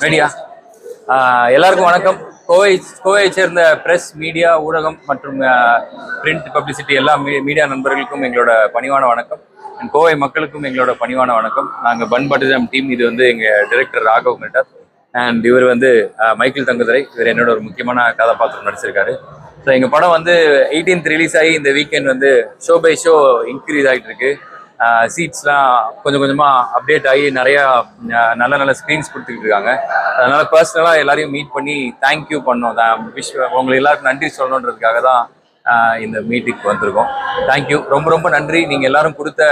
ரெடியா எல்லாருக்கும் வணக்கம். கோவை கோவையை சேர்ந்த பிரஸ் மீடியா ஊடகம் மற்றும் பிரிண்ட் பப்ளிசிட்டி எல்லா மீ- மீடியா நண்பர்களுக்கும் எங்களோட பணிவான வணக்கம். அண்ட் கோவை மக்களுக்கும் எங்களோட பணிவான வணக்கம். நாங்கள் பன் பட்டிதம் டீம். இது வந்து எங்கள் டைரக்டர் ராகவ் மிட்டார். அண்ட் இவர் வந்து மைக்கேல் தங்குதுரை. இவர் என்னோட ஒரு முக்கியமான கதாபாத்திரம் நடிச்சிருக்காரு. ஸோ எங்கள் படம் வந்து 18th ரிலீஸ் ஆகி இந்த வீக்கெண்ட் வந்து ஷோ பை ஷோ இன்க்ரீஸ் ஆகிட்டு இருக்கு. சீட்ஸ்லாம் கொஞ்சம் கொஞ்சமாக அப்டேட் ஆகி நிறையா நல்ல நல்ல ஸ்க்ரீன்ஸ் கொடுத்துக்கிட்டு இருக்காங்க அதனால பர்சனலாக எல்லாரையும் மீட் பண்ணி தேங்க்யூ பண்ணோம். விஷ் உங்களுக்கு எல்லாருக்கும் நன்றி சொல்லணுன்றதுக்காக தான் இந்த மீட்டிங்க்கு வந்திருக்கோம். தேங்க்யூ ரொம்ப ரொம்ப நன்றி. நீங்கள் எல்லாரும் கொடுத்த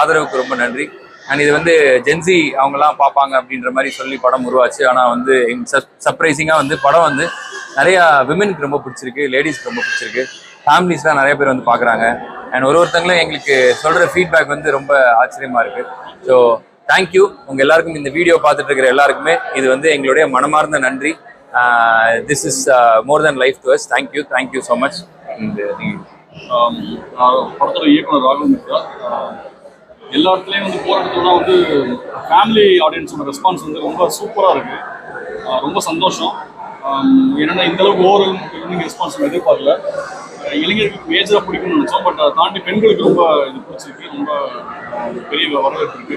ஆதரவுக்கு ரொம்ப நன்றி. அண்ட் இது வந்து ஜென்சி அவங்கெல்லாம் பார்ப்பாங்க அப்படின்ற மாதிரி சொல்லி படம் உருவாச்சு. ஆனால் வந்து சர்ப்ரைசிங்காக வந்து படம் வந்து நிறையா விமனுக்கு ரொம்ப பிடிச்சிருக்கு லேடிஸ்க்கு ரொம்ப பிடிச்சிருக்கு. ஃபேமிலிஸ்லாம் நிறைய பேர் வந்து பார்க்குறாங்க. அண்ட் ஒரு ஒருத்தங்களும் எங்களுக்கு சொல்கிற ஃபீட்பேக் வந்து ரொம்ப ஆச்சரியமாக இருக்குது ஸோ தேங்க்யூ உங்கள் எல்லாருக்கும் இந்த வீடியோ பார்த்துட்டு இருக்கிற எல்லாருக்குமே இது வந்து எங்களுடைய மனமார்ந்த நன்றி. This is more than life to us thank you thank you so much இந்த um, படத்தில் இயக்குனர் ராகவ் மித்ரா uh, எல்லா இடத்துலையும் வந்து போகிற வந்து ஃபேமிலி ஆடியன்ஸோட ரெஸ்பான்ஸ் வந்து ரொம்ப சூப்பராக இருக்குது uh, ரொம்ப சந்தோஷம். Um, என்னென்னா இந்தளவுக்கு இந்த ஓவரால் ரெஸ்பான்ஸ் எதிர்பார்க்கல. ஆஹ் இளைஞர்களுக்கு மேஜராக பிடிக்கும்னு நினச்சோம். பட் அதை தாண்டி பெண்களுக்கு ரொம்ப இது பிடிச்சிருக்கு. ரொம்ப பெரிய வரவேற்பு இருக்கு.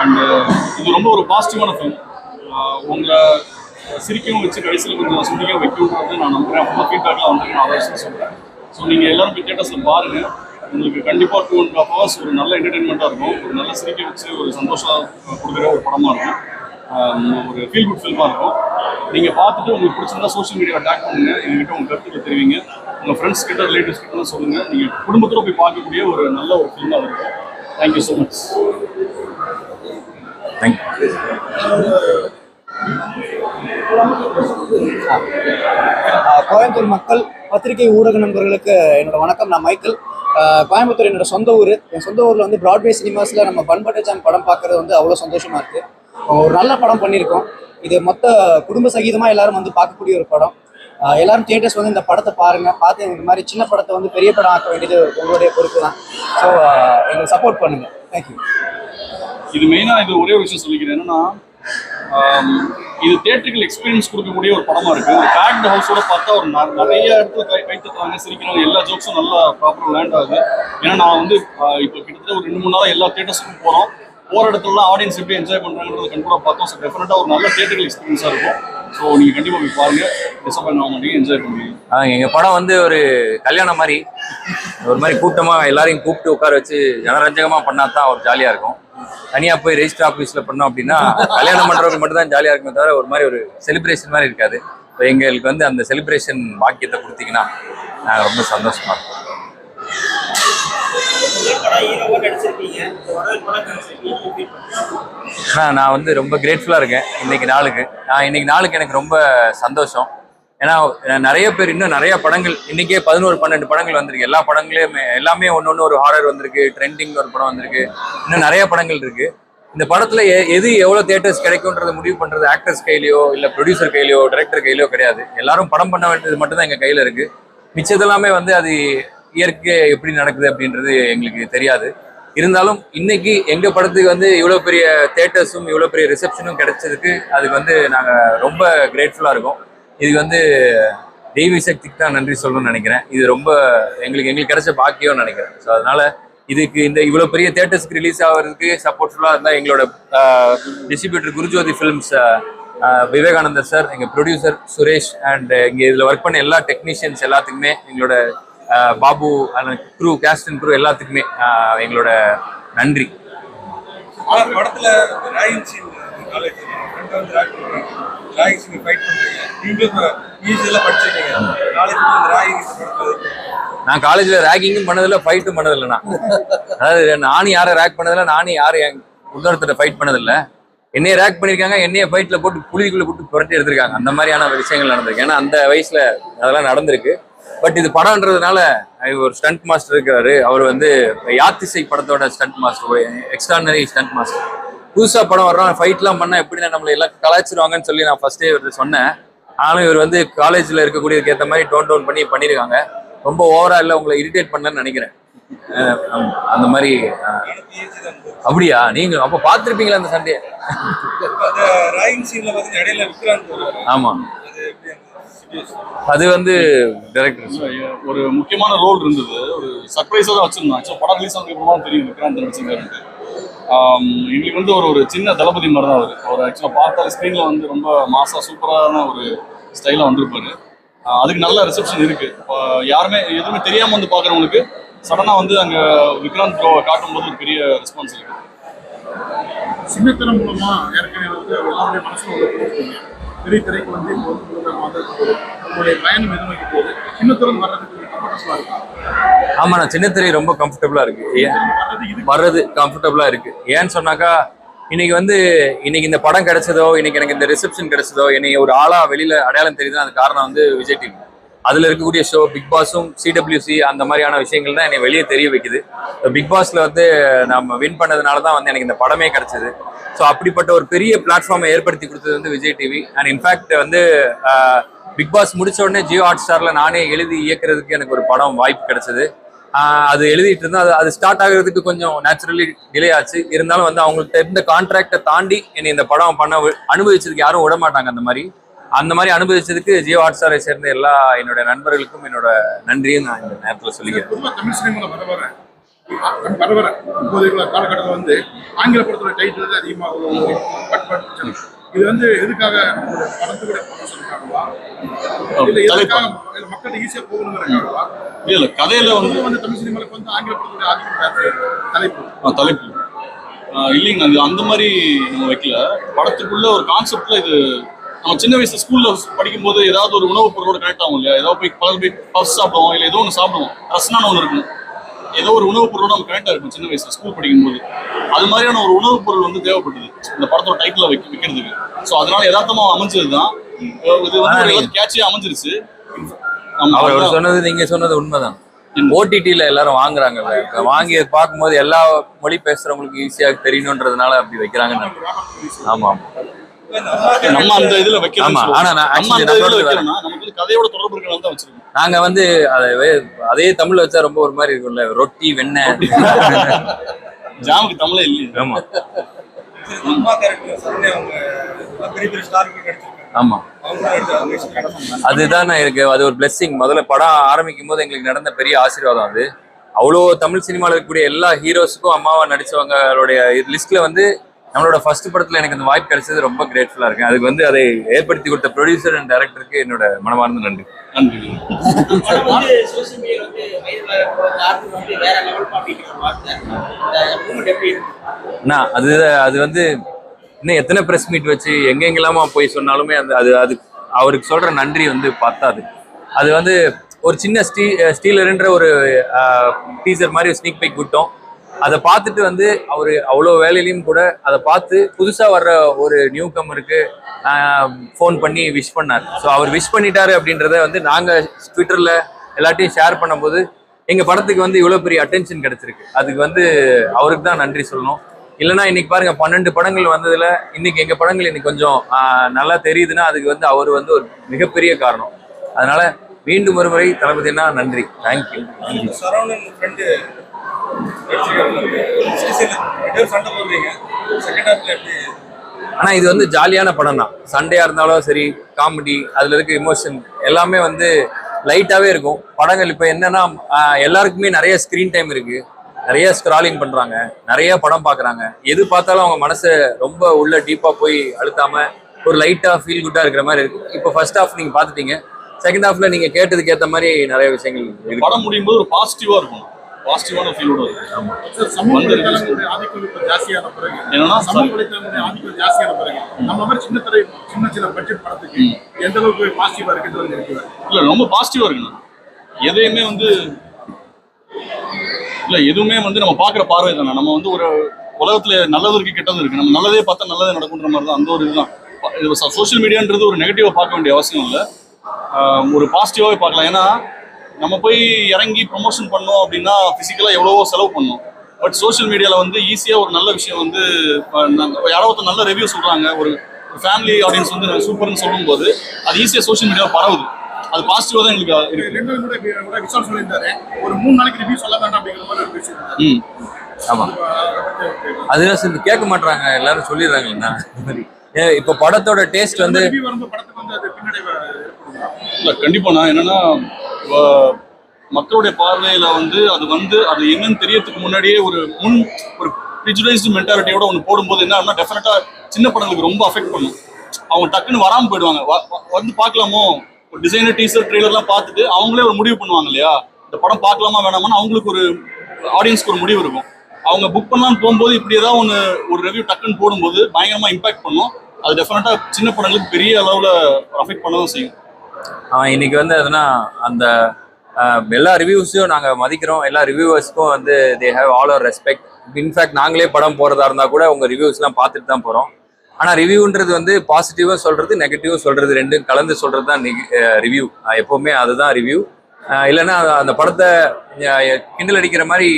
அண்ட் uh, இது ரொம்ப ஒரு பாசிட்டிவான ஃபிலிம் உங்களை சிரிக்கவும் வச்சு கடைசியில் கொஞ்சம் சிந்திக்கவும் வைக்கணுன்றது நான் நம்புறேன். அப்போ ஃபீட்பேக்லாம் வந்து நான் அதை சொல்கிறேன் ஸோ நீங்கள் எல்லாரும் போய் தேட்டர்ஸில் பாருங்கள் உங்களுக்கு கண்டிப்பாக டூ அண்ட் ஹாஃப் ஹவர்ஸ் ஒரு நல்ல என்டர்டெயின்மெண்ட்டாக இருக்கும். ஒரு நல்ல சிரிக்க வச்சு ஒரு சந்தோஷம் கொடுக்குற ஒரு படமாக இருக்கும். ஒரு ஃபீல் குட் ஃபில்மாக இருக்கும். நீங்கள் பார்த்துட்டு உங்களுக்கு பிடிச்சிருந்தா சோஷியல் மீடியாவை டேக் பண்ணுங்கள் எங்ககிட்ட உங்கள் கருத்துக்களை தெரிவிங்க. உங்கள் ஃப்ரெண்ட்ஸ் கிட்ட ரிலேட்டிவ்ஸ் கிட்ட சொல்லுங்கள் நீங்கள் குடும்பத்தோட போய் பார்க்கக்கூடிய ஒரு நல்ல ஒரு ஃபில்மாக இருக்கும். Thank you so much thank you Coimbatore மக்கள் பத்திரிகை ஊடக நண்பர்களுக்கு என்னோட வணக்கம். நான் மைக்கேல். கோயம்புத்தூர் என்னோட சொந்த ஊர். என் சொந்த ஊரில் வந்து பிராட்வே சினிமாஸில் நம்ம பண்பட்டச்சான் படம் பார்க்கறது வந்து அவ்வளோ சந்தோஷமா இருக்கு. ஒரு நல்ல படம் பண்ணியிருக்கோம். இது மொத்த குடும்ப சகிதமாக எல்லாரும் வந்து பார்க்கக்கூடிய ஒரு படம். எல்லாரும் தியேட்டர்ஸ் வந்து இந்த படத்தை பாருங்க. பார்த்து இந்த மாதிரி சின்ன படத்தை வந்து பெரிய படம் ஆக்க வேண்டியது உங்களுடைய பொறுப்பு தான். ஸோ எங்களுக்கு சப்போர்ட் பண்ணுங்க. தேங்க்யூ இது மெயினாக இது ஒரே ஒரு விஷயம் சொல்லிக்கிறேன். என்னன்னா இது தேட்டருக்கு எக்ஸ்பீரியன்ஸ் கொடுக்கக்கூடிய ஒரு படமா இருக்கு. ஒரு பேக்டு ஹவுஸோட பார்த்தா ஒரு ந- நிறைய இடத்துல கை கை தட்டுறாங்க சிரிக்கிறாங்க. எல்லா ஜோக்ஸும் நல்லா ப்ராப்பராக லேண்ட் ஆகுது. ஏன்னா நான் வந்து இப்போ கிட்டத்தட்ட ஒரு ரெண்டு மூணு நாளாக எல்லா தேட்டர்ஸுக்கும் போகிறோம் போகிற இடத்துல ஆடியன்ஸ் எப்படி என்ஜாய் பண்ணுறாங்கிறத கண்டிப்பாக பார்த்தோம். ஸோ டெஃபினட்டாக ஒரு நல்ல தேட்டரிக்கல் எக்ஸ்பீரியன்ஸாக இருக்கும். ஸோ நீங்கள் கண்டிப்பாக போய் பாருங்கள் டிசப்பாயின் ஆக மாட்டீங்க என்ஜாய் பண்ணுவீங்க. எங்கள் படம் வந்து ஒரு கல்யாணம் மாதிரி. ஒரு மாதிரி கூட்டமாக எல்லாரையும் கூப்பிட்டு உட்கார வச்சு ஜனரஞ்சகமாக பண்ணா தான் ஒரு ஜாலியாக இருக்கும். தனியா போய் ரெஜிஸ்டர் ஆஃபீஸ்ல பண்ணோம் அப்படின்னா கல்யாணம் பண்றவங்க மட்டும் தான் ஜாலியா இருக்குமே தவிர ஒரு மாதிரி ஒரு செலிப்ரேஷன் மாதிரி இருக்காது. இப்போ எங்களுக்கு வந்து அந்த செலிப்ரேஷன் பாக்கியத்தை கொடுத்தீங்கன்னா நாங்கள் ரொம்ப சந்தோஷமா இருக்கோம் ஆனால் நான் வந்து ரொம்ப கிரேட்ஃபுல்லாக இருக்கேன் இன்னைக்கு நாளுக்கு. நான் இன்னைக்கு நாளுக்கு எனக்கு ரொம்ப சந்தோஷம். ஏன்னா நிறைய பேர் இன்னும் நிறைய படங்கள் இன்னைக்கே பதினோரு பன்னெண்டு படங்கள் வந்திருக்கு. எல்லா படங்களையுமே எல்லாமே ஒன்று ஒன்று ஒரு ஹாரர் வந்திருக்கு ட்ரெண்டிங் ஒரு படம் வந்திருக்கு. இன்னும் நிறைய படங்கள் இருக்கு. இந்த படத்துல எ- எது எவ்வளோ தேட்டர்ஸ் கிடைக்கும்ன்றத முடிவு பண்றது ஆக்டர்ஸ் கையிலையோ இல்லை ப்ரொடியூசர் கையிலையோ டைரக்டர் கையிலையோ கிடையாது. எல்லாரும் படம் பண்ண வேண்டியது மட்டும் தான் கையில் இருக்குது இருக்கு. மிச்சதெல்லாமே வந்து அது இயற்கை எப்படி நடக்குது அப்படின்றது எங்களுக்கு தெரியாது. இருந்தாலும் இன்னைக்கு எங்க படத்துக்கு வந்து இவ்வளவு பெரிய தேட்டர்ஸும் இவ்வளவு பெரிய ரிசப்ஷனும் கிடைச்சதுக்கு அதுக்கு வந்து நாங்க ரொம்ப கிரேட்ஃபுல்லா இருக்கோம். இதுக்கு வந்து தெய்வ சக்திக்கு தான் நன்றி சொல்லணும்னு நினைக்கிறேன். இது ரொம்ப எங்களுக்கு எங்களுக்கு கிடைச்ச பாக்கியம்னு நினைக்கிறேன். ஸோ அதனால இதுக்கு இந்த இவ்வளவு பெரிய தேட்டர்ஸ்க்கு ரிலீஸ் ஆகிறதுக்கு சப்போர்ட்ஃபுல்லாக இருந்தால் எங்களோட distributor Gurujothi films Vivekanandar sir எங்க ப்ரொடியூசர் சுரேஷ் அண்ட் இங்க இதுல ஒர்க் பண்ண எல்லா டெக்னீஷியன்ஸ் எல்லாத்துக்குமே எங்களோட Babu crew cast and crew எல்லாத்துக்குமே எங்களோட நன்றி. படத்துல நான் காலேஜ்ல ரேக்கிங்கும் பண்ணதில்ல ஃபைட்டும் பண்ணதில்லை நான். அதாவது நானும் யாரை ரேக் பண்ணதில்ல நானும் யாரும் இன்னொருத்தர் ஃபைட் பண்ணதில்ல. என்னைய ரேக் பண்ணியிருக்காங்க என்னைய ஃபைட்ல போட்டு புழுதிக்குள்ள போட்டு புரட்டி எடுத்திருக்காங்க. அந்த மாதிரியான விஷயங்கள் நடந்திருக்கு. ஏன்னா அந்த வயசுல அதெல்லாம் நடந்திருக்கு. பட் இது படம்ன்றதுனால ஒரு ஸ்டண்ட் மாஸ்டர் இருக்கிறாரு. அவர் வந்து யாத்திசை படத்தோட stunt master extraordinary stunt master புதுசா படம் வர்றோம் ஃபைட்லாம் பண்ணா எப்படி நம்மளை எல்லாம் கலாய்ச்சிருவாங்கன்னு சொல்லி நான் ஃபர்ஸ்டே இவர் சொன்னேன். ஆனாலும் இவர் வந்து காலேஜ்ல இருக்கக்கூடியதுக்கு ஏற்ற மாதிரி டோன் டவுன் பண்ணி பண்ணியிருக்காங்க ரொம்ப ஓவரா இல்லை உங்களை இரிட்டேட் பண்ணலன்னு நினைக்கிறேன். ஆமா. அந்த மாதிரி. அப்படியா? நீங்க அப்ப பார்த்திருப்பீங்களா அந்த சண்டையை? இப்ப அது வந்து டைரக்டர் ஒரு முக்கியமான ரோல் இருந்தது. ஒரு சர்ப்ரைஸாக தான் வச்சிருந்தோம். ஆக்சுவலாக படம் ரிலீஸ் ஆனதுக்கு அப்புறமா தெரியும் விக்ராந்த் நடிச்சிருக்காருன்ட்டு எங்களுக்கு வந்து ஒரு ஒரு சின்ன தளபதி மாதிரி தான் அவர் அவர் ஆக்சுவலாக பார்த்தாலே ஸ்க்ரீனில் வந்து ரொம்ப மாசா சூப்பரான ஒரு ஸ்டைலாக வந்திருப்பாரு. அதுக்கு நல்ல ரிசப்ஷன் இருக்கு. இப்போ யாருமே எதுவுமே தெரியாமல் வந்து பார்க்குறவங்களுக்கு சடனாக வந்து அங்கே விக்ராந்த் ப்ரோவை காட்டும்போது ஒரு பெரிய ரெஸ்பான்ஸ் இருக்கு. சின்னத்திரம் மூலமா ஏற்கனவே வந்து எல்லாருடைய மனசுல போயிருக்கீங்க பெரிய திரைக்கு வந்து உங்களுடைய பயணம் எது நோக்கி போகுது சின்னத்திரம் வர்றதுக்கு கம்ஃபர்டபுளா இருக்கா? ஆமா நான் சின்னத்திரை ரொம்ப கம்ஃபர்டபுளா இருக்கு. ஏன்? வர்றது இது வர்றது கம்ஃபர்டபுளா இருக்கு. ஏன்னு சொன்னாக்கா இன்னைக்கு வந்து இன்னைக்கு இந்த படம் கிடைச்சதோ இன்னைக்கு எனக்கு இந்த ரிசப்ஷன் கிடைச்சதோ என்னை ஒரு ஆளா வெளியில அடையாளம் தெரியுதுன்னா அது காரணம் வந்து விஜய் டிவி அதில் இருக்கக்கூடிய ஷோ பிக் பாஸும் சிடபிள்யூசி அந்த மாதிரியான விஷயங்கள் தான் என்னை வெளியே தெரிய வைக்குது. பிக் பாஸில் வந்து நம்ம வின் பண்ணதுனால தான் வந்து எனக்கு இந்த படமே கிடச்சிது. ஸோ அப்படிப்பட்ட ஒரு பெரிய பிளாட்ஃபார்மை ஏற்படுத்தி கொடுத்தது வந்து Vijay TV and in fact வந்து பிக் பாஸ் முடிச்ச உடனே ஜியோ ஹாட் ஸ்டாரில் நானே எழுதி இயக்கிறதுக்கு எனக்கு ஒரு படம் வாய்ப்பு கிடைச்சது. அது எழுதிட்டு இருந்தால் அது அது ஸ்டார்ட் ஆகுறதுக்கு கொஞ்சம் நேச்சுரலி டிலே ஆச்சு. இருந்தாலும் வந்து அவங்கள்ட்ட இருந்த கான்ட்ராக்டை தாண்டி என்னை இந்த படம் பண்ண அனுபவிச்சதுக்கு யாரும் விட மாட்டாங்க அந்த மாதிரி. அந்த மாதிரி அனுபவிச்சதுக்கு ஜியோ ஹாட்ஸ்டாரை சேர்ந்த எல்லா என்னோட நண்பர்களுக்கும் என்னோட நன்றியும் நான் இந்த நேரத்தில் சொல்லிக்கிறேன். வர வர இப்போதைய காலகட்டத்தில் வந்து ஆங்கில படத்தோட டைட்டில் அதிகமாக. பட் பட் இது வந்து எதுக்காக ஒரு படத்துக்குடைய ப்ரொமோஷனுக்காகவா இல்ல எதுக்காக மக்கள்கிட்ட ஈஸியாக போகணுங்கிறதுக்காகவா? இல்ல இல்ல கதையில வந்து வந்து தமிழ் சினிமாவுக்கு வந்து ஆங்கில படத்துடைய ஆதிக்கம் தலைப்பு ஆ, தலைப்பு இல்லைங்க அது அந்த மாதிரி நம்ம வைக்கல. படத்துக்குள்ள ஒரு கான்செப்ட்ல இது நம்ம சின்ன வயசுல ஸ்கூல்ல படிக்கும்போது ஏதாவது ஒரு உணவுப் பொருளோட கனெக்ட் ஆகும் இல்லையா? ஏதாவது போய் பல போய் பஃப் சாப்பிடுவோம் இல்லை ஏதோ ஒன்று சாப்பிடுவோம். ரசனான ஒன்று இருக்கும் ஏதோ ஒரு உணவுப் பொருளோட நம்ம கனெக்ட் ஆயிருக்கும் சின்ன வயசுல ஸ்கூல் படிக்கும்போது. அது மாதிரியான ஒரு உணவுப் பொருள் வந்து தேவைப்பட்டது. இந்த படத்தோட டைட்டில் வைக்க வைக்கிறதுக்கு. ஸோ அதனால யதார்த்தமா அமைஞ்சது தான் இது வந்து கேட்சியா அமைஞ்சிருச்சு. அவர். சொன்னது நீங்க சொன்னது உண்மைதான். ஓடிடியில் எல்லாரும் வாங்குறாங்கல்ல. வாங்கி பார்க்கும்போது எல்லா மொழி பேசுறவங்களுக்கு ஈஸியாக தெரியணுன்றதுனால அப்படி வைக்கிறாங்கன்னு. ஆமா ஆமா. நம்ம அந்த இதுல வைக்கிறோம் ஆமா, ஆனா நான் நம்ம அந்த இதுல. வைக்கிறோம்னா நமக்கு வந்து கதையோட தொடர்பு இருக்கிறனால தான் வச்சிருக்கோம். நாங்க வந்து அதை தமிழ்ல வச்சா ரொம்ப ஒரு மாதிரி இருக்கும்ல. ரொட்டி வெண்ணெய். ஜாமுக்கு தமிழே இல்லையே. ஆமா. ஆமா. அதுதான் எனக்கு அது ஒரு blessing. முதல்ல படம் ஆரம்பிக்கும் போது எங்களுக்கு நடந்த பெரிய ஆசீர்வாதம் அது. அவ்வளோ தமிழ் சினிமாவில் இருக்கக்கூடிய எல்லா ஹீரோஸுக்கும் அம்மாவா நடிச்சவங்களுடைய லிஸ்ட்ல வந்து நம்மளோட ஃபர்ஸ்ட் படத்துல எனக்கு இந்த வாய்ப்பு கிடைச்சது ரொம்ப கிரேட்ஃபுல்லா இருக்கேன். அதுக்கு வந்து அதை ஏற்படுத்தி கொடுத்த ப்ரொடியூசர் அண்ட் டைரக்டருக்கு என்னோட மனமார்ந்த நன்றி. அண்ணா அது அது வந்து இன்னும் எத்தனை ப்ரெஸ் மீட் வச்சு எங்கெங்கெல்லாமா போய் சொன்னாலுமே அந்த அது அது அவருக்கு சொல்ற நன்றி வந்து பத்தாது. அது வந்து ஒரு சின்ன ஸ்டீ ஸ்டீலருன்ற ஒரு டீசர் மாதிரி ஸ்னீக் பைக் விட்டோம். அதை பார்த்துட்டு வந்து அவர் அவ்வளோ வேலையிலையும் கூட அதை பார்த்து புதுசாக வர்ற ஒரு நியூ கம்மருக்கு ஃபோன் பண்ணி விஷ் பண்ணார். ஸோ அவர் விஷ் பண்ணிட்டாரு அப்படின்றத வந்து நாங்கள் ட்விட்டரில் எல்லாத்தையும் ஷேர் பண்ணும்போது எங்கள் படத்துக்கு வந்து இவ்வளோ பெரிய அட்டென்ஷன் கிடச்சிருக்கு. அதுக்கு வந்து அவருக்கு தான் நன்றி சொல்லணும். இல்லைன்னா இன்னைக்கு பாருங்க பன்னெண்டு படங்கள் வந்ததுல இன்னைக்கு எங்க படங்கள் இன்னைக்கு கொஞ்சம் நல்லா தெரியுதுன்னா அதுக்கு வந்து அவர் வந்து ஒரு மிகப்பெரிய காரணம். அதனால மீண்டும் ஒருமுறை தளபதினா நன்றி. தேங்க்யூ இப்ப சரவணன் ஃப்ரெண்டு சண்டை போடுறீங்க செகண்ட் ஹாஃப்ல எப்படி ஆனா இது வந்து ஜாலியான படம் தான். சண்டையா இருந்தாலும் சரி காமெடி அதுல இருக்க இமோஷன் எல்லாமே வந்து லைட்டாவே இருக்கும். படங்கள் இப்போ என்னன்னா எல்லாருக்குமே நிறைய ஸ்க்ரீன் டைம் இருக்கு. நிறைய ஸ்க்ராலிங் பண்றாங்க. நிறைய படம் பார்க்குறாங்க எது பார்த்தாலும் அவங்க மனசை ரொம்ப உள்ள டீப்பா போய் அழுத்தாம ஒரு லைட்டா ஃபீல் குட்டா இருக்கிற மாதிரி இருக்கு. இப்போ ஃபர்ஸ்ட் ஹாஃப் நீங்க பார்த்துட்டீங்க. செகண்ட் ஹாஃப்ல நீங்க கேட்டதுக்கு ஏற்ற மாதிரி நிறைய விஷயங்கள் படம் முடியும் போது ஒரு பாசிட்டிவா இருக்கும். பாசிட்டிவான ஃபீலோட பிறகு என்னன்னா ஆதிக்கம் ஜாஸ்தியான பிறகு நம்ம மாதிரி சின்ன சின்ன சின்ன பட்ஜெட் படத்துக்கு எந்த அளவுக்கு பாசிட்டிவா இருக்குது இல்ல ரொம்ப பாசிட்டிவா இருக்குண்ணா. எதையுமே வந்து இல்ல எதுவுமே வந்து நம்ம பாக்குற பார்வை தானே. நம்ம வந்து ஒரு உலகத்துல நல்லது இருக்கு கெட்டது இருக்கு. நம்ம நல்லதே பார்த்தா நல்லதே நடக்குன்ற மாதிரி தான் அந்த ஒரு இதுதான். சோஷியல் மீடியான்றது ஒரு நெகட்டிவா பார்க்க வேண்டிய அவசியம் இல்லை. ஒரு பாசிட்டிவாவே பார்க்கலாம். ஏன்னா நம்ம போய் இறங்கி ப்ரொமோஷன் பண்ணோம் அப்படின்னா பிசிக்கலா எவ்வளவோ செலவு பண்ணோம். பட் சோஷியல் மீடியால வந்து ஈஸியா ஒரு நல்ல விஷயம் வந்து யாரோ ஒருத்தர் நல்ல ரிவ்யூ சொல்றாங்க ஒரு ஃபேமிலி ஆடியன்ஸ் வந்து சூப்பர்னு சொல்லும்போது அது ஈஸியா சோஷியல் மீடியாவில் பரவுது. அது பாசிட்டிவா தான் எங்களுக்கு சொல்லியிருந்தாரு. ஒரு மூணு நாளைக்கு ரிவ்யூ சொல்ல வேண்டாம் அப்படிங்கிற மாதிரி ம். ஆமா. அதுதான் சரி கேட்க மாட்றாங்க எல்லாரும் சொல்லிடுறாங்கண்ணா இந்த மாதிரி. ஏன் இப்போ படத்தோட டேஸ்ட் வந்து ரிவ்யூ வரும்போது படத்துக்கு வந்து அது பின்னடைவு ஏற்படுமா? இல்ல கண்டிப்பா நான் என்னன்னா மக்களுடைய பார்வையில வந்து அது வந்து அது என்னன்னு தெரியறதுக்கு முன்னாடியே ஒரு முன் ஒரு ப்ரிஜுடைஸ்டு மென்டாலிட்டியோட ஒன்று போடும்போது என்ன ஆகும்னா டெஃபினட்டா சின்ன படங்களுக்கு ரொம்ப அஃபெக்ட் பண்ணும். அவங்க டக்குன்னு வராமல் போயிடுவாங்க. வந்து பார்க்கலாமோ? ஒரு டிசைனர் டீசர் ட்ரெய்லர்லாம் பார்த்துட்டு அவங்களே ஒரு முடிவு பண்ணுவாங்க இல்லையா? இந்த படம் பார்க்கலாமா வேணாமான்னு அவங்களுக்கு ஒரு ஆடியன்ஸ்க்கு ஒரு முடிவு இருக்கும். அவங்க புக் பண்ணலாம்னு போகும்போது இப்படி ஏதாவது ஒன்று ஒரு ரிவ்யூ டக்குன்னு போடும்போது பயங்கரமாக இம்பாக்ட் பண்ணும். அது டெஃபினட்டாக சின்ன படங்களுக்கு பெரிய அளவில் அஃபெக்ட் பண்ண தான் செய்யும். ஆஹ் இன்னைக்கு வந்து எதுனா அந்த எல்லா ரிவ்யூஸையும் நாங்கள் மதிக்கிறோம். எல்லா ரிவ்யூவர்ஸ்க்கும் வந்து they have all our respect in fact நாங்களே படம் போகிறதா இருந்தால் கூட உங்கள் ரிவ்யூஸ்லாம் பார்த்துட்டு தான் போகிறோம் ஆனால் ரிவ்யூன்றது வந்து பாசிட்டிவாக சொல்கிறது நெகட்டிவாக சொல்கிறது ரெண்டும் கலந்து சொல்கிறது தான் ரிவ்யூ எப்போவுமே அதுதான் ரிவ்யூ இல்லைன்னா அந்த படத்தை கிண்டல் அடிக்கிற மாதிரி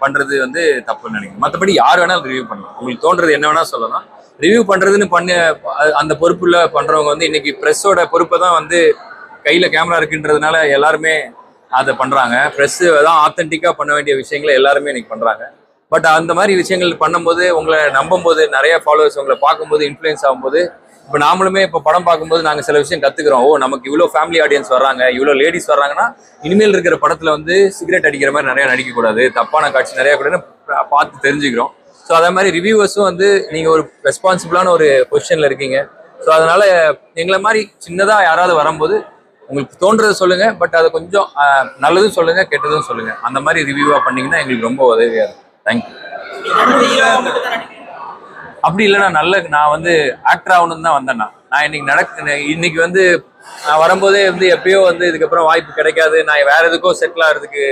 பண்ணுறது பண்றது வந்து தப்புன்னு நினைக்கிறேன். மற்றபடி யார் வேணாலும் ரிவ்யூ பண்ணலாம். உங்களுக்கு தோன்றது என்ன வேணா சொல்லலாம். ரிவ்யூ பண்ணுறதுன்னு பண்ண அந்த பொறுப்பில் பண்ணுறவங்க வந்து இன்னைக்கு ப்ரெஸ்ஸோட பொறுப்பை தான் வந்து கையில் கேமரா இருக்குன்றதுனால எல்லாருமே அதை பண்ணுறாங்க ப்ரெஸ்ஸு தான் ஆத்தென்டிக்காக பண்ண வேண்டிய விஷயங்களை எல்லாருமே இன்னைக்கு பண்ணுறாங்க பட் அந்த மாதிரி விஷயங்கள் பண்ணும்போது உங்களை நம்பும்போது நிறைய ஃபாலோவர்ஸ் உங்களை பார்க்கும்போது இன்ஃப்ளூயன்ஸ் ஆகும்போது இப்போ நாமளுமே இப்போ படம் பார்க்கும்போது நாங்கள் சில விஷயம் கற்றுக்குறோம் ஓ நமக்கு இவ்வளோ ஃபேமிலி ஆடியன்ஸ் வர்றாங்க இவ்வளோ லேடிஸ் வர்றாங்கன்னா இனிமேல் இருக்கிற படத்தில் வந்து சிகரெட் அடிக்கிற மாதிரி நிறையா நடிக்கக்கூடாது தப்பான காட்சி நிறையா கூடன்னு பார்த்து தெரிஞ்சுக்கிறோம். ஸோ அதே மாதிரி ரிவ்யூவர்ஸும் வந்து நீங்கள் ஒரு ரெஸ்பான்சிபிளான ஒரு பொசிஷனில் இருக்கீங்க. ஸோ அதனால் எங்களை மாதிரி சின்னதாக யாராவது வரும்போது உங்களுக்கு தோன்றதை சொல்லுங்கள் பட் அதை கொஞ்சம் நல்லதும் சொல்லுங்கள் கெட்டதும் சொல்லுங்கள் அந்த மாதிரி ரிவ்யூவாக பண்ணிங்கன்னா எங்களுக்கு ரொம்ப உதவியாக இருக்கும். தேங்க்யூ அப்படி இல்லைண்ணா நல்ல நான் வந்து ஆக்டர் ஆகணும்னு தான் வந்தேண்ணா நான். நான் இன்னைக்கு நடக்க இன்னைக்கு வந்து நான் வரும்போதே வந்து எப்பயோ வந்து இதுக்கப்புறம் வாய்ப்பு கிடைக்காது. நான் வேற எதுக்கோ செட்டில் ஆகிறதுக்கு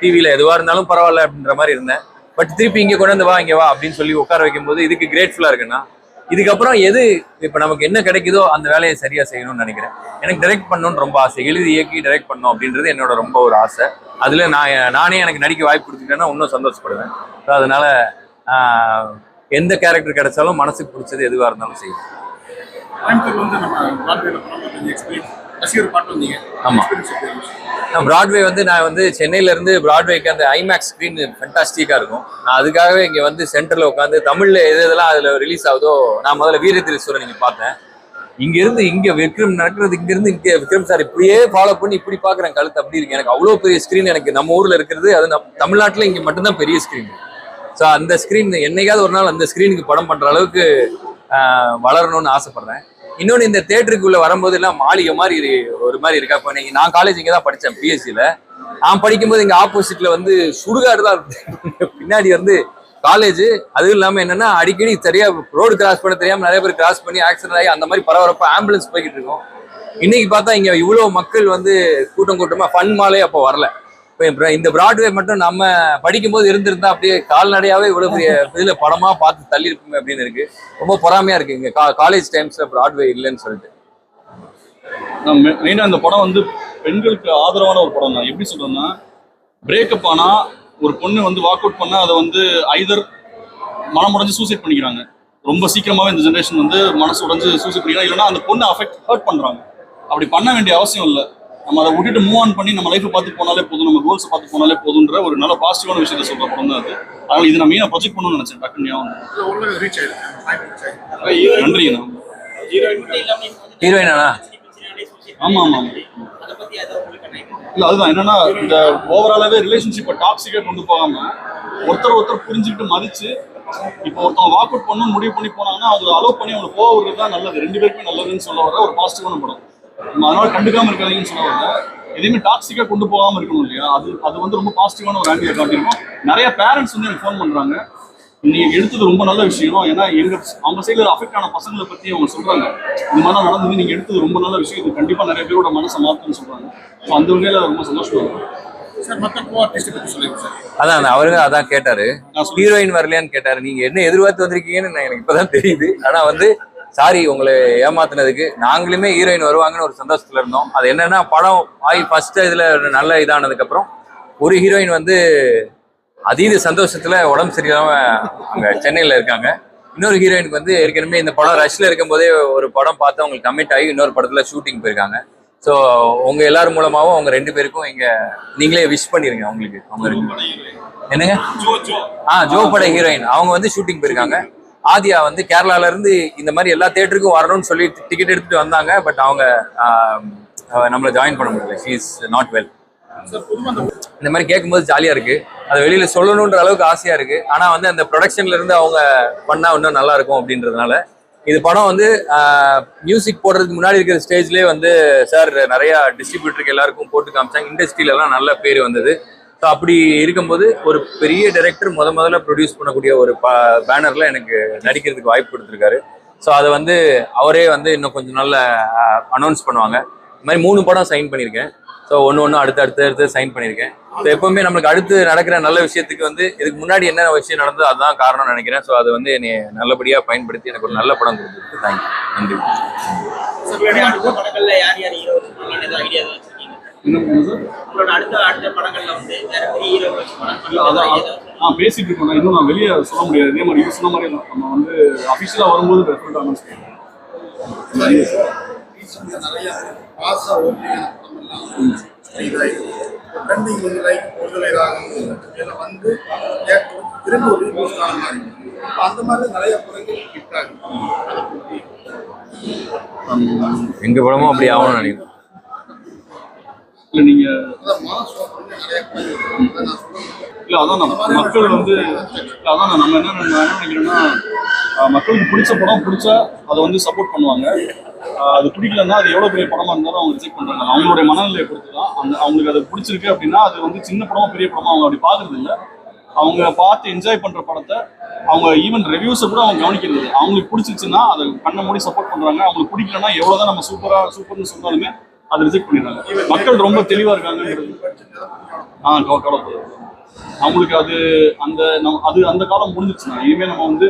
டிவியில் எதுவாக இருந்தாலும் பரவாயில்ல அப்படின்ற மாதிரி இருந்தேன். பட் திருப்பி இங்கே கொண்டு வந்து வா இங்கே வா அப்படின்னு சொல்லி உட்கார வைக்கும்போது இதுக்கு கிரேட்ஃபுல்லாக இருக்குன்னா இதுக்கப்புறம் எது இப்போ நமக்கு என்ன கிடைக்குதோ அந்த வேலையை சரியாக செய்யணும்னு நினைக்கிறேன். எனக்கு டைரக்ட் பண்ணணும்னு ரொம்ப ஆசை. எழுதி இயக்கி டைரக்ட் பண்ணணும் அப்படின்றது என்னோட ரொம்ப ஒரு ஆசை. அதில் நான் நானே எனக்கு நடிக்க வாய்ப்பு கொடுத்துட்டேன்னா இன்னும் சந்தோஷப்படுவேன். ஸோ அதனால ஆஹ், எந்த கேரக்டர் கிடைச்சாலும் மனசுக்கு பிடிச்சது எதுவாக இருந்தாலும் செய்யும் கோயம்புத்தூர் வந்து நம்ம பிராட்வேல படம் பார்த்தீங்க எக்ஸ்பீரியன்ஸ் ரசிகர் பாட்டு வந்தீங்க. ஆமா. எக்ஸ்பீரியன்ஸ் எப்படி இருந்துச்சு? நான் பிராட்வே வந்து நான் வந்து சென்னையில இருந்து பிராட்வேக்கு அந்த ஐமேக்ஸ் ஸ்க்ரீன் ஃபென்டாஸ்டிக்காக இருக்கும். நான் அதுக்காகவே இங்கே வந்து சென்டரில் உட்காந்து தமிழில் எது எதெல்லாம் அதில் ரிலீஸ் ஆகுதோ நான் முதல்ல நீங்கள் பார்த்தேன். இங்க இருந்து இங்க விக்ரம் நடக்கிறது இங்க இருந்து இங்க விக்ரம் சார் இப்படியே ஃபாலோ பண்ணி இப்படி பாக்குறேன் கழுத்து. அப்படி இருக்கு. எனக்கு அவ்வளோ பெரிய ஸ்க்ரீன் எனக்கு நம்ம ஊர்ல இருக்கிறது. அது நம் தமிழ்நாட்டுல இங்க மட்டும்தான் பெரிய ஸ்க்ரீன் ஸோ அந்த ஸ்க்ரீன் என்னைக்காவது ஒரு நாள் அந்த ஸ்க்ரீனுக்கு படம் பண்ற அளவுக்கு வளரணும்னு ஆசைப்படுறேன். இன்னொன்று இந்த தேட்டருக்குள்ள வரும்போது எல்லாம் மாளிகை மாதிரி ஒரு மாதிரி இருக்கா? இப்போ நீங்கள் நான் காலேஜ் இங்கே தான் படித்தேன் பிஎஸ்சியில் நான் படிக்கும்போது இங்கே ஆப்போசிட்டில் வந்து சுடுகாடு தான் பின்னாடி வந்து காலேஜ் அதுவும் இல்லாமல் என்னென்னா அடிக்கடி சரியா ரோடு கிராஸ் பண்ண தெரியாமல் நிறைய பேர் கிராஸ் பண்ணி ஆக்சிடென்ட் ஆகி அந்த மாதிரி பரபரப்பா ஆம்புலன்ஸ் போய்கிட்டு இருக்கோம். இன்னைக்கு பார்த்தா இங்கே இவ்வளோ மக்கள் வந்து கூட்டம் கூட்டமாக ஃபன் மாலே அப்போ வரல. இந்த பிராட்வே மட்டும் நம்ம படிக்கும்போது இருந்திருந்தா அப்படியே கால்நடையாவே இவ்வளவு பெரிய இதுல படமா பார்த்து தள்ளி இருப்போமே அப்படின்னு இருக்கு. ரொம்ப பொறாமையா இருக்கு இங்க. காலேஜ் டைம்ஸ்ல பிராட்வே இல்லைன்னு சொல்லிட்டு. மெயினாக இந்த படம் வந்து பெண்களுக்கு ஆதரவான ஒரு படம் தான் எப்படி சொல்றேன்னா பிரேக்கப் ஆனா ஒரு பொண்ணு வந்து வாக் அவுட் பண்ணா அதை வந்து ஐதர் மனம் உடைஞ்சு சூசைட் பண்ணிக்கிறாங்க. ரொம்ப சீக்கிரமாவே இந்த ஜென்ரேஷன் வந்து மனசு உடஞ்சு சூசைட் பண்ணிக்கிறாங்க. இல்லைன்னா அந்த பொண்ணை அஃபெக்ட் ஹர்ட் பண்றாங்க. அப்படி பண்ண வேண்டிய அவசியம் இல்லை. நம்ம அதை விட்டுட்டு மூவ் ஆன் பண்ணி நம்ம லைஃப்பை பார்த்து போனாலே போதும் நம்ம கோல்ஸ் பார்த்து போனாலே போதுன்ற ஒரு நல்ல பாசிட்டிவான விஷயத்த சொல்ற படம் தான் அது. அதனால இது நான் மெயினாக ப்ரொஜெக்ட் பண்ணணும்னு நினைச்சேன் டக்குன்னு நன்றிங்கண்ணா ஹீரோயின் ஆமா, ஆமா. இல்ல அதுதான் என்னன்னா இந்த ஓவராலாவே ரிலேஷன்ஷிப்பை டாக்ஸிக்கா கொண்டு போகாம ஒருத்தர் ஒருத்தர் புரிஞ்சுக்கிட்டு மதிச்சு இப்போ ஒருத்தவங்க வாக் அவுட் பண்ணணும்னு முடிவு பண்ணி போனாங்கன்னா அவங்க அலோவ் பண்ணி அவங்க போக தான் நல்லது. ரெண்டு பேருக்குமே நல்லதுன்னு சொல்ல வர ஒரு பாசிட்டிவான படம். நம்ம அதனால கண்டுக்காம இருக்காதீங்கன்னு சொல்ல வரல எதையுமே டாக்ஸிக்கா கொண்டு போகாம இருக்கணும் இல்லையா? அது அது வந்து ரொம்ப பாசிட்டிவான ஒரு ஆங்கிள் காட்டியிருக்கோம். நிறைய பேரண்ட்ஸ் வந்து எனக்கு ஃபோன் பண்றாங்க. நீங்க எடுத்தது ரொம்ப நல்ல விஷயம். ஏன்னா எங்க அவங்க சைடுல அஃபெக்ட் ஆன பசங்களை பத்தி அவங்க சொல்றாங்க. இந்த மாதிரி நடந்தது நீங்க எடுத்தது ரொம்ப நல்ல விஷயம். இது கண்டிப்பா நிறைய பேரோட மனசை மாத்துன்னு சொல்றாங்க. ஸோ அந்த வகையில ரொம்ப சந்தோஷமா இருக்கு. சார் மற்ற கோ ஆர்டிஸ்ட் பத்தி சொல்லுங்க சார். அதான் அவருங்க அதான் கேட்டாரு. ஹீரோயின் வரலையான்னு கேட்டாரு. நீங்க என்ன எதிர்பார்த்து வந்திருக்கீங்கன்னு நான் எனக்கு இப்பதான் தெரியுது. ஆனா வந்து சாரி உங்களை ஏமாத்துனதுக்கு நாங்களுமே ஹீரோயின் வருவாங்கன்னு ஒரு சந்தோஷத்துல இருந்தோம். அது என்னன்னா படம் ஆகி ஃபர்ஸ்ட் இதுல நல்ல இதானதுக்கு அப்புறம் ஒரு ஹீரோயின் வந்து அதீத சந்தோஷத்துல உடம்பு சரியில்லாம அங்க சென்னையில இருக்காங்க. இன்னொரு ஹீரோயினுக்கு வந்து ஏற்கனவே இந்த படம் ரஷ்ல இருக்கும்போதே ஒரு படம் பார்த்து அவங்களுக்கு கமிட் ஆகி இன்னொரு படத்துல ஷூட்டிங் போயிருக்காங்க. ஸோ உங்க எல்லாரும் மூலமாவும் அவங்க ரெண்டு பேருக்கும் இங்க நீங்களே விஷ் பண்ணிருங்க அவங்களுக்கு. அவங்க. என்னங்க? ஆ ஜோ பட ஹீரோயின் அவங்க வந்து ஷூட்டிங் போயிருக்காங்க. ஆதியா வந்து கேரளால இருந்து இந்த மாதிரி எல்லா தேட்டருக்கும் வரணும்னு சொல்லி டிக்கெட் எடுத்துட்டு வந்தாங்க. பட் அவங்க நம்மள ஜாயின் பண்ண முடியல. ஷீ இஸ் நாட் வெல் இந்த மாதிரி கேட்கும்போது ஜாலியா இருக்கு. அதை வெளியில சொல்லணுன்ற அளவுக்கு ஆசையா இருக்கு. ஆனா வந்து அந்த ப்ரொடக்ஷன்ல இருந்து அவங்க பண்ணா இன்னும் நல்லா இருக்கும் அப்படின்றதுனால இது படம் வந்து மியூசிக் போடுறதுக்கு முன்னாடி இருக்கிற ஸ்டேஜ்லேயே வந்து சார் நிறைய டிஸ்ட்ரிபியூட்டருக்கு எல்லாருக்கும் போட்டு காமிச்சாங்க. இண்டஸ்ட்ரியில எல்லாம் நல்ல பேர் வந்தது. ஸோ அப்படி இருக்கும்போது ஒரு பெரிய டைரக்டர் முத முதல்ல ப்ரொடியூஸ் பண்ணக்கூடிய ஒரு பேனர்ல எனக்கு நடிக்கிறதுக்கு வாய்ப்பு கொடுத்துருக்காரு. ஸோ அதை வந்து அவரே வந்து இன்னும் கொஞ்சம் நாள்ல அனௌன்ஸ் பண்ணுவாங்க. இந்த மாதிரி மூணு படம் சைன் பண்ணியிருக்கேன். ஸோ ஒன்று ஒன்று அடுத்து அடுத்து அடுத்து சைன் பண்ணியிருக்கேன். ஸோ எப்பவுமே நம்மளுக்கு அடுத்து நடக்கிற நல்ல விஷயத்துக்கு வந்து இதுக்கு முன்னாடி என்ன விஷயம் நடந்ததோ அதுதான் காரணம்னு நினைக்கிறேன். ஸோ அது வந்து என்னை நல்லபடியாக பயன்படுத்தி எனக்கு ஒரு நல்ல படம் கொடுத்துருக்கு தேங்க்யூ நன்றி. உங்களோட அடுத்த அடுத்த படங்கள்ல வந்து வேற பெரிய ஹீரோ வச்சு படம் இல்ல, பண்ணலாம். அதான் ஐடியா ஏதாவது நான் பேசிட்டு இருக்கோம் நான் இன்னும் நான் வெளியே சொல்ல முடியாது. இதே மாதிரி இது சொன்ன மாதிரி தான். நம்ம வந்து அஃபிஷியலாக வரும்போது அனௌன்ஸ் பண்ணுவோம் நிறைய படமெல்லாம் ட்ரெண்டிங் வந்து லைக் ஒருதலை ராகம் மேல வந்து திரும்ப ஒரு ரீபூஸ்ட் ஆன மாதிரி. அந்த மாதிரி நிறைய படங்கள் ஹிட் ஆகுது. அதை பத்தி எங்க படமும் அப்படி ஆகணும்னு நினைக்கிறேன் இல்லை நீங்கள் அதான் மாஸ் வந்து நிறைய படங்கள் அதான் நான் சொல்றேன். இல்லை அதான் நம்ம மக்கள் வந்து இல்ல, அதான் நம்ம என்ன என்ன நினைக்கிறேன்னா மக்களுக்கு பிடிச்ச படம் பிடிச்சா அதை வந்து சப்போர்ட் பண்ணுவாங்க. அது பிடிக்கலன்னா அது எவ்வளோ பெரிய படமா இருந்தாலும் அவங்க ரிஜெக்ட் பண்றாங்க. அவங்களுடைய மனநிலையை பொறுத்து தான். அந்த அவங்களுக்கு அது பிடிச்சிருக்கு அப்படின்னா அது வந்து சின்ன படமா பெரிய படமா அவங்க அப்படி பார்க்கறது இல்லை. அவங்க பார்த்து என்ஜாய் பண்ற படத்தை அவங்க ஈவன் ரிவ்யூஸை கூட அவங்க கவனிக்கிறது இல்லை. அவங்களுக்கு பிடிச்சிருச்சுன்னா அதை கண்ணை மூடி சப்போர்ட் பண்றாங்க. அவங்களுக்கு பிடிக்கலன்னா எவ்வளவுதான் நம்ம சூப்பரா சூப்பர்னு சொன்னாலுமே அதை ரிஜெக்ட் பண்ணிடுறாங்க மக்கள் ரொம்ப தெளிவாக இருக்காங்கன்றது ஆ கவ- கவலைப்படுறது அவங்களுக்கு அது அந்த நம்ம அது அந்த காலம் முடிஞ்சிச்சுன்னா இனிமேல் நம்ம வந்து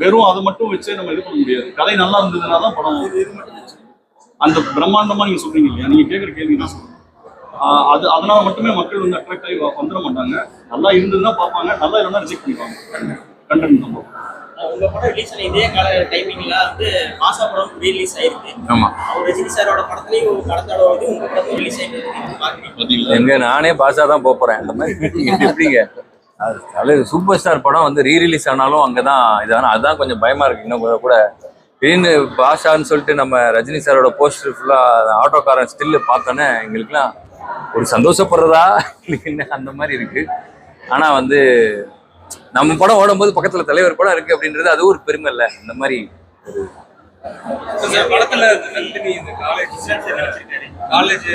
வெறும் அதை மட்டும் வச்சே நம்ம இது பண்ண முடியாது. கதை நல்லா இருந்ததுன்னா தான் படம் அந்த பிரம்மாண்டமா நீங்க சொல்றீங்க இல்லையா? நீங்க கேட்குற கேள்வி நான் சொல்கிறேன் அது அதனால மட்டுமே மக்கள் வந்து அட்ராக்ட் ஆகி வந்துட மாட்டாங்க. நல்லா இருந்ததுன்னா பார்ப்பாங்க. நல்லா இல்லைன்னா ரிஜெக்ட் பண்ணிப்பாங்க கண்டென்ட் நம்ம உங்க படம் ரிலீஸ் ஆன இதே கால டைமிங்ல வந்து மாசா படம் ரீலீஸ் ஆயிருக்கு. ஆமா. அவர் ரஜினி சாரோட படத்துலயும் வந்து உங்க படமும் ரிலீஸ் ஆயிருக்கு. எங்க நானே பாஸா தான் போறேன். அந்த மாதிரி எப்படிங்க? அது சூப்பர் ஸ்டார் படம் வந்து ரீ ரிலீஸ் ஆனாலும் அங்கதான் இதான? அதுதான் கொஞ்சம் பயமா இருக்கு. இன்னும் கூட- திடீர்னு பாஷான்னு சொல்லிட்டு நம்ம ரஜினி சாரோட போஸ்டர் ஃபுல்லா ஆட்டோக்காரன் ஸ்டில்லு பார்த்தோன்னே எங்களுக்குலாம் ஒரு சந்தோஷப்படுறதா என்ன அந்த மாதிரி இருக்கு. ஆனா வந்து நம்ம படம் ஓடும்போது பக்கத்துல தலைவர் படம் இருக்கு அப்படின்றது அது ஒரு பெருமை இல்ல. இந்த மாதிரி இந்த படத்துல நந்தினி இந்த காலேஜ் காலேஜ்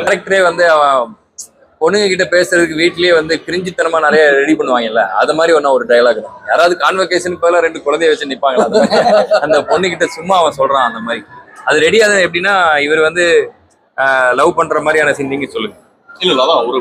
கேரக்டரே வந்து அவன் பொண்ணுங்க கிட்ட பேசுறதுக்கு வீட்லயே வந்து கிரிஞ்சித்தனமா நிறைய ரெடி பண்ணுவாங்கல்ல அது மாதிரி ஒன்னும் ஒரு டைலாக் தான். யாராவது கான்வெகேஷன் போல ரெண்டு குழந்தைய வச்சு நிப்பாங்களா. அந்த பொண்ணு கிட்ட சும்மா அவன் சொல்றான் அந்த மாதிரி. அது ரெடியா எப்படின்னா இவர் வந்து லவ் பண்ற மாதிரியான சீன் நீங்க சொல்லுங்க. இல்ல அதான் ஒரு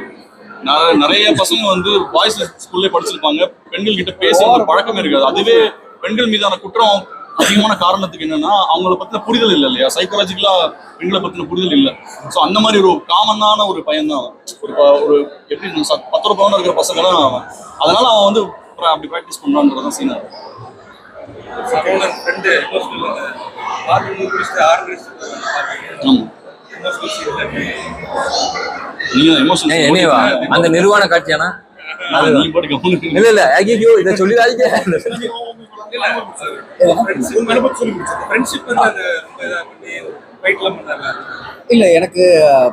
நிறைய பசங்க வந்து பாய்ஸ் ஸ்கூல்லே படிச்சிருப்பாங்க. பெண்கள் கிட்ட பேசி பழக்கமே இருக்காது. அதுவே பெண்கள் மீதான குற்றம் அதிகமான காரணத்துக்கு என்னன்னா அவங்கள பத்தின புரிதல் இல்லை இல்லையா? சைக்காலஜிக்கலா பெண்களை பத்தின புரிதல் இல்லை. ஸோ அந்த மாதிரி ஒரு காமனான ஒரு பையன் தான். ஒரு ஒரு எப்படி பத்தொரு பவுன் இருக்கிற பசங்க தான் அவன். அதனால அவன் வந்து அப்படி ப்ராக்டிஸ் பண்றான்றதான் சீனா ஃப்ரெண்டு எமோஷனல் அந்த நிர்வாண காட்சியானா? இல்ல இல்ல ஐயோ இதை சொல்லிடாதீங்க இல்ல எனக்கு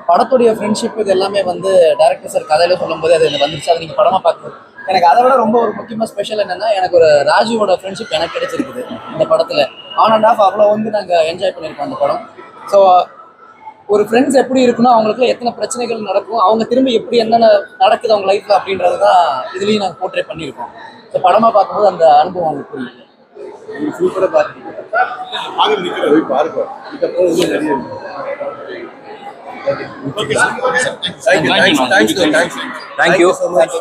படத்துடைய ஃப்ரெண்ட்ஷிப் இது எல்லாமே வந்து டேரக்டர் சார் கதையில சொல்லும்போது அது எனக்கு வந்துருச்சு. அதை நீங்க படமா பார்க்கணும் எனக்கு அதை விட ரொம்ப ஒரு முக்கியமா ஸ்பெஷல் என்னன்னா எனக்கு ஒரு ராஜுவோட ஃப்ரெண்ட்ஷிப் எனக்கு கிடைச்சிருக்குது இந்த படத்துல. ஆன் அண்ட் ஆஃப் அவ்வளோ வந்து நாங்க என்ஜாய் பண்ணியிருக்கோம் அந்த படம். ஸோ ஒரு ஃப்ரெண்ட்ஸ் எப்படி இருக்கணும் அவங்களுக்கு எத்தனை பிரச்சனைகள் நடக்கும் அவங்க திரும்பி எப்படி என்னென்ன நடக்குது அவங்க லைஃப்ல அப்படின்றது தான் இதுலயும் நாங்கள் போர்ட்ரே பண்ணியிருக்கோம். ஸோ படமா பார்க்கும்போது அந்த அனுபவம் அவங்களுக்கு புரியுது. சூப்பரா பாருங்க ஆக நிக்கிறது பாருங்க. இதுக்கப்புறம் இன்னும் நிறைய இருக்கு. Thank you thank you thank you so much